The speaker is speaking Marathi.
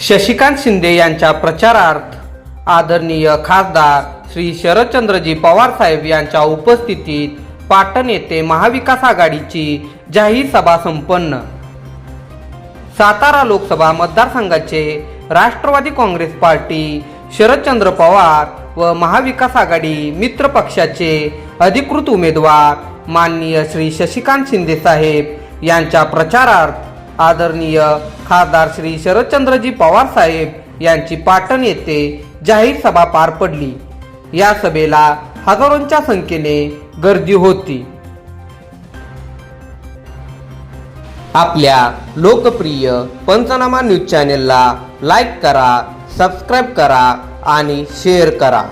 शशिकांत शिंदे यांच्या प्रचारार्थ आदरणीय खासदार श्री शरदचंद्रजी पवार साहेब यांच्या उपस्थितीत पाटण येथे महाविकास आघाडीची जाहीर सभा संपन्न. सातारा लोकसभा मतदारसंघाचे राष्ट्रवादी काँग्रेस पार्टी शरदचंद्र पवार व महाविकास आघाडी मित्र पक्षाचे अधिकृत उमेदवार माननीय श्री शशिकांत शिंदे साहेब यांच्या प्रचारार्थ आदरणीय खासदार श्री शरदचंद्रजी पवार साहेब यांची पाटण येथे जाहीर सभा पार पडली. या सभेला हजारोंच्या संख्येने गर्दी होती. आपल्या लोकप्रिय पंचनामा न्यूज चॅनेलला लाईक करा सबस्क्राईब करा आणि शेअर करा.